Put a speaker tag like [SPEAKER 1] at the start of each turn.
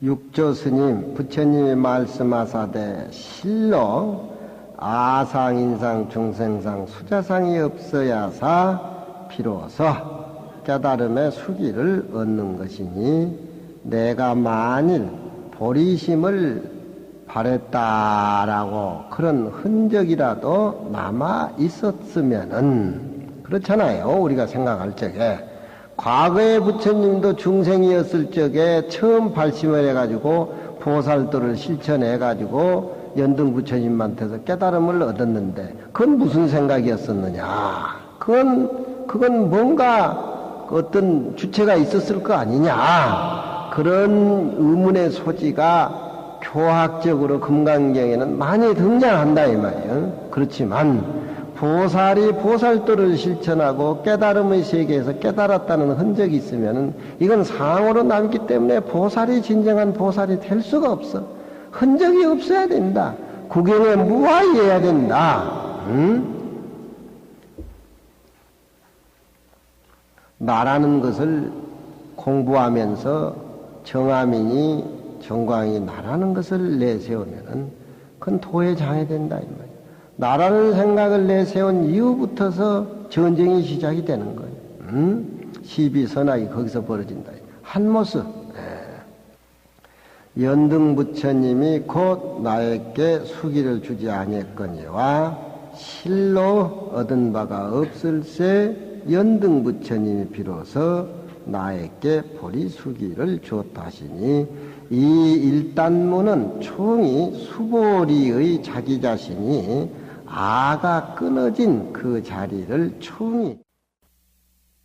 [SPEAKER 1] 육조 스님 부처님이 말씀하사되 실로 아상인상 중생상 수자상이 없어야사 비로소 깨달음의 수기를 얻는 것이니 내가 만일 보리심을 바랬다라고 그런 흔적이라도 남아 있었으면은 그렇잖아요. 우리가 생각할 적에 과거의 부처님도 중생이었을 적에 처음 발심을 해가지고 보살도를 실천해가지고 연등 부처님한테서 깨달음을 얻었는데 그건 무슨 생각이었었느냐? 그건 그건 뭔가 어떤 주체가 있었을 거 아니냐? 그런 의문의 소지가 교학적으로 금강경에는 많이 등장한다 이 말이에요. 그렇지만 보살이 보살도를 실천하고 깨달음의 세계에서 깨달았다는 흔적이 있으면은 이건 상으로 남기 때문에 보살이 진정한 보살이 될 수가 없어. 흔적이 없어야 된다. 구경에 무아해야 된다. 응? 나라는 것을 공부하면서 정화민이 정광이 나라는 것을 내세우면은 그건 도에 장애된다 이 말이야. 나라는 생각을 내세운 이후부터서 전쟁이 시작이 되는 거예요. 음? 시비 선악이 거기서 벌어진다. 한 모습. 예. 연등 부처님이 곧 나에게 수기를 주지 아니했거니와 실로 얻은 바가 없을세 연등 부처님이 비로소 나에게 보리 수기를 주었다 하시니 이 일단문은 총이 수보리의 자기 자신이 아가 끊어진 그 자리를 총이